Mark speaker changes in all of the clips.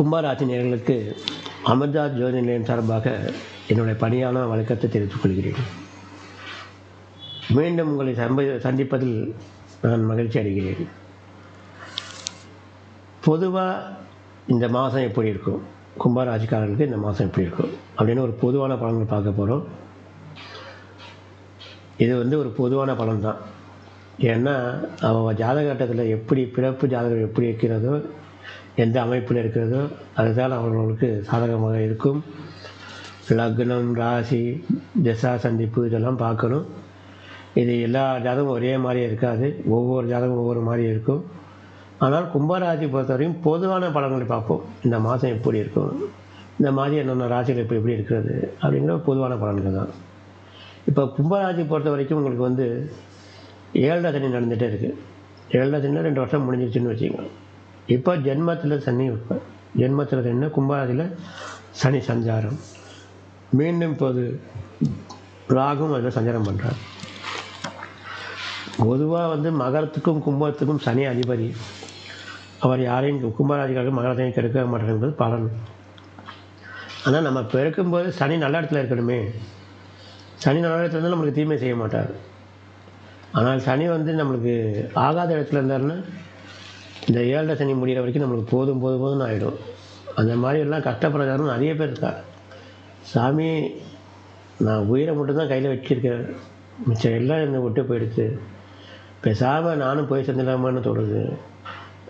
Speaker 1: கும்பராசி நேயர்களுக்கு அமிர்தா ஜோதி நிலையம் சார்பாக என்னுடைய பணியான வழக்கத்தை தெரிவித்துக் கொள்கிறேன். மீண்டும் உங்களை சம்ப சந்திப்பதில் நான் மகிழ்ச்சி அடைகிறேன். பொதுவாக இந்த மாதம் எப்படி இருக்கும்? கும்பராசிக்காரர்களுக்கு இந்த மாதம் எப்படி இருக்கும்? அப்படின்னு ஒரு பொதுவான பலன்கள் பார்க்க போகிறோம் இது வந்து ஒரு பொதுவான பலன் தான் ஏன்னா அவள் ஜாதகட்டத்தில் எப்படி பிறப்பு ஜாதகம் எப்படி இருக்கிறதோ எந்த அமைப்பில் இருக்கிறதோ அதுதான் அவர்களுக்கு சாதகமாக இருக்கும். லக்னம் ராசி திசா சந்திப்பு இதெல்லாம் பார்க்கணும். இது எல்லா ஜாதகமும் ஒரே மாதிரி இருக்காது. ஒவ்வொரு ஜாதகம் ஒவ்வொரு மாதிரி இருக்கும். ஆனால் கும்பராசி பொறுத்தவரையும் பொதுவான பலன்களை பார்ப்போம். இந்த மாதம் எப்படி இருக்கும்? இந்த மாதிரி என்னென்ன ராசிகள் இப்போ எப்படி இருக்கிறது? அப்படிங்கிற பொதுவான பலன்கள் தான். இப்போ கும்பராசி பொறுத்த வரைக்கும் உங்களுக்கு வந்து ஏழரை சனி நடந்துகிட்டே இருக்குது ஏழரை சனியில் ரெண்டு வருஷம் முடிஞ்சிருச்சுன்னு வச்சுக்கோங்க. இப்போ ஜென்மத்தில் சனி இப்போ ஜென்மத்தில் என்ன? கும்பராசியில் சனி சஞ்சாரம். மீண்டும் இப்போது ராகும் அதில் சஞ்சாரம் பண்ணுறார் பொதுவாக வந்து மகரத்துக்கும் கும்பத்துக்கும் சனி அதிபதி. அவர் யாரையும் கும்பராஜிக்காக மகரத்தையும் கெடுக்க மாட்டார் என்பது பலன். ஆனால் நம்ம பெருக்கும்போது சனி நல்ல இடத்துல இருக்கணுமே. சனி நல்ல இடத்துல இருந்தால் நம்மளுக்கு தீமை செய்ய மாட்டார். ஆனால் சனி வந்து நம்மளுக்கு ஆகாத இடத்துல இருந்தாருன்னா இந்த ஏழரை சனி முடிகிற வரைக்கும் நம்மளுக்கு போதும் போதும் போதும்னு ஆகிடும் அந்த மாதிரி எல்லாம் கஷ்டப்படுறதாரும் நிறைய பேர் இருக்கா சாமி நான் உயிரை மட்டும்தான் கையில் வச்சுருக்கேன் மிச்சம் எல்லாம் என்னை விட்டு போயிடுச்சு. பேசாமல் நானும் போய் சேர்ந்துடலாமான்னு தோணுது.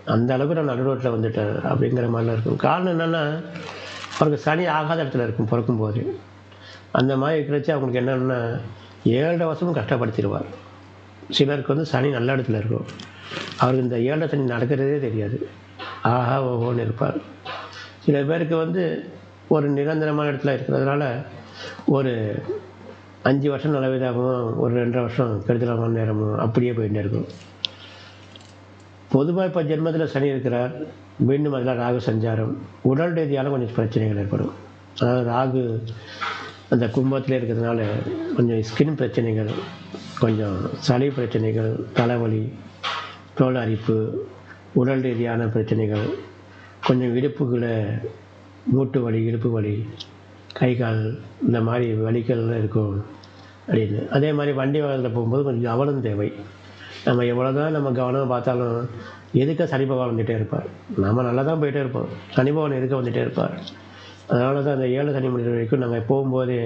Speaker 1: அந்த அளவுக்கு நான் நடு ரோட்டில் வந்துட்டேன் அப்படிங்கிற மாதிரிலாம் இருக்கும். காரணம் என்னென்னா அவருக்கு சனி ஆகாத இடத்துல இருக்கும் பிறக்கும் போது. அந்த மாதிரி இருக்கிறச்சு அவங்களுக்கு என்னென்னா ஏழரை வருஷமும் கஷ்டப்படுத்திடுவார். சிலருக்கு வந்து சனி நல்ல இடத்துல இருக்கும். அவருக்கு இந்த ஏழரை சனி நடக்கிறதே தெரியாது. ஆஹா ஓஹோன்னு இருப்பார். சில பேருக்கு வந்து ஒரு நிரந்தரமான இடத்துல இருக்கிறதுனால ஒரு அஞ்சு வருஷம் நல்ல விதமாகவும் ஒரு ரெண்டரை வருஷம் கெடுதலான நேரமும் அப்படியே போயிட்டே இருக்கும். பொதுவாக இப்போ ஜென்மத்தில் சனி இருக்கிறார். மீண்டும் அதில் ராகு சஞ்சாரம். உடல் ரீதியால் கொஞ்சம் பிரச்சனைகள் ஏற்படும். அதாவது ராகு அந்த கும்பத்தில் இருக்கிறதுனால கொஞ்சம் ஸ்கின் பிரச்சனைகள் கொஞ்சம் சளி பிரச்சனைகள் தலைவலி தோல் அரிப்பு உடல் ரீதியான பிரச்சனைகள் கொஞ்சம் இடுப்புகளை மூட்டு வலி இடுப்பு வலி கை கால் இந்த மாதிரி வலிகள்லாம் இருக்கும் அப்படின்னு. அதே மாதிரி வண்டி வாகனத்தில் போகும்போது கொஞ்சம் கவனம் தேவை. நம்ம எவ்வளோ தான் நம்ம கவனம் பார்த்தாலும் எதுக்க சனி பகவான் வந்துகிட்டே இருப்பார்? நம்ம நல்லா தான் போயிட்டே இருப்போம். சனி பகவான் எதுக்க வந்துகிட்டே இருப்பார்? அதனால தான் அந்த ஏழு சனி முடிகிற வரைக்கும் நாங்கள் போகும்போது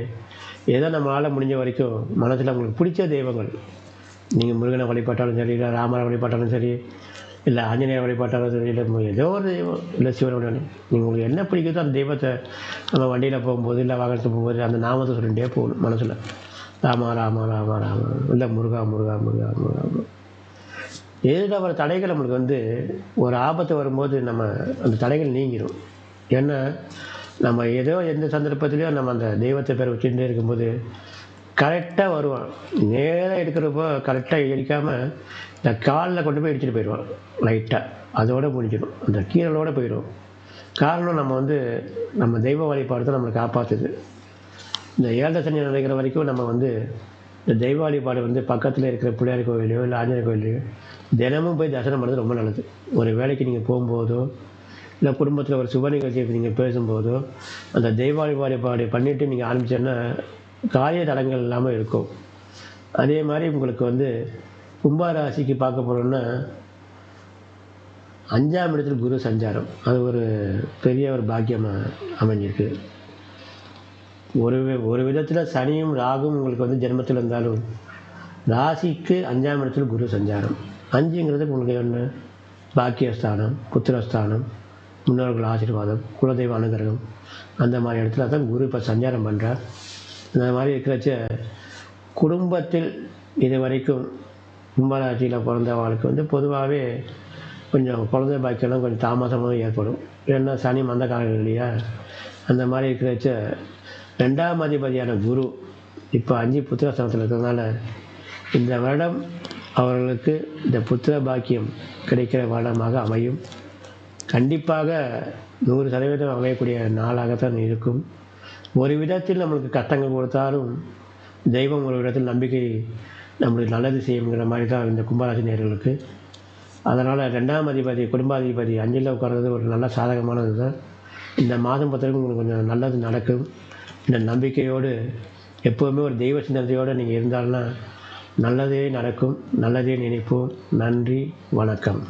Speaker 1: ஏதோ நம்மளால் முடிஞ்ச வரைக்கும் மனசில் உங்களுக்கு பிடிச்ச தெய்வங்கள் நீங்கள் முருகனை வழிபட்டாலும் சரி இல்லை ராமரை வழிபட்டாலும் சரி இல்லை ஆஞ்சநேயர் வழிபட்டாலும் சரி இல்லை ஏதோ ஒரு தெய்வம் இல்லை சிவன் நீங்கள் உங்களுக்கு என்ன பிடிக்குதோ அந்த தெய்வத்தை நம்ம வண்டியில் போகும்போது இல்லை வாகனத்தில் போகும்போது அந்த நாமத்தை சொல்லிகிட்டே போகணும் மனசில். ராமா ராமா ராமா ராமா இல்லை முருகா முருகா முருகா முருகா எதில் வர தடைகள் நம்மளுக்கு வந்து ஒரு ஆபத்து வரும்போது நம்ம அந்த தடைகள் நீங்கிடும் ஏன்னா நம்ம ஏதோ எந்த சந்தர்ப்பத்திலையும் நம்ம அந்த தெய்வத்தை பேர் வச்சுட்டே இருக்கும்போது கரெக்டாக வருவான். நேராக எடுக்கிறப்போ கரெக்டாக இடிக்காமல் இந்த காலில் கொண்டு போய் இடிச்சிட்டு போயிடுவான். லைட்டாக அதோட முடிஞ்சிடும். அந்த கீரலோட போயிடும். காரணம் நம்ம வந்து நம்ம தெய்வ வழிபாடு தான் நம்மளை காப்பாற்றுது இந்த ஏழரை சனி நடக்கிற வரைக்கும் நம்ம வந்து இந்த தெய்வ வழிபாடு வந்து பக்கத்தில் இருக்கிற பிள்ளையார் கோவிலையோ இல்லை ஆஞ்சநேயர் கோவிலையோ தினமும் போய் தரிசனம் பண்ணுறது ரொம்ப நல்லது. ஒரு வேலைக்கு நீங்கள் போகும்போதோ இல்லை குடும்பத்தில் ஒரு சுப நிகழ்ச்சியை நீங்கள் பேசும்போதோ அந்த தெய்வ வழிபாடு பண்ணிவிட்டு நீங்கள் ஆரம்பிச்சோன்னா காரிய தடங்கள் இல்லாமல் இருக்கும். அதே மாதிரி உங்களுக்கு வந்து கும்பாராசிக்கு பார்க்க போகிறோன்னா அஞ்சாம் இடத்தில் குரு சஞ்சாரம். அது ஒரு பெரிய ஒரு பாக்கியமாக அமைஞ்சிருக்கு. ஒரு வி- ஒரு விதத்தில் சனியும் ராகும் உங்களுக்கு வந்து ஜென்மத்தில் இருந்தாலும் ராசிக்கு அஞ்சாம் இடத்தில் குரு சஞ்சாரம். அஞ்சுங்கிறது உங்களுக்கு என்ன? பாக்கியஸ்தானம் புத்திரஸ்தானம் முன்னோர்கள் ஆசீர்வாதம் குலதெய்வ அனுகிரகம். அந்த மாதிரி இடத்துல தான் குரு இப்போ சஞ்சாரம் பண்ணுறார் இந்த மாதிரி இருக்கிறச்ச குடும்பத்தில் இது வரைக்கும் கும்பராசியில் பிறந்தவங்களுக்கு வந்து பொதுவாகவே கொஞ்சம் குழந்தை பாக்கியெல்லாம் கொஞ்சம் தாமதமாக ஏற்படும். ஏன்னா சனி மந்தக்காரர்கள் இல்லையா? அந்த மாதிரி இருக்கிறச்ச ரெண்டாம் அதிபதியான குரு இப்போ அஞ்சு புத்திரஸ்தானத்தில் இருக்கிறதுனால இந்த வருடம் அவர்களுக்கு இந்த புத்திர பாக்கியம் கிடைக்கிற வருடமாக அமையும். கண்டிப்பாக நூறு சதவீதம் அமையக்கூடிய நாளாகத்தான் இருக்கும். ஒரு விதத்தில் நம்மளுக்கு கஷ்டங்கள் கொடுத்தாலும் தெய்வம் ஒரு விதத்தில் நம்பிக்கை நம்மளுக்கு நல்லது செய்யுங்கிற மாதிரி தான் இந்த கும்பராசினியர்களுக்கு. அதனால் ரெண்டாம் அதிபதி குடும்பாதிபதி அஞ்சில் உட்கார்றது ஒரு நல்ல சாதகமானது தான். இந்த மாதம் பொறுத்தவரைக்கும் உங்களுக்கு கொஞ்சம் நல்லது நடக்கும். இந்த நம்பிக்கையோடு எப்போவுமே ஒரு தெய்வ சிந்தனையோடு நீங்கள் இருந்தாலும் நல்லதே நடக்கும். நல்லதே நினைப்போம். நன்றி வணக்கம்.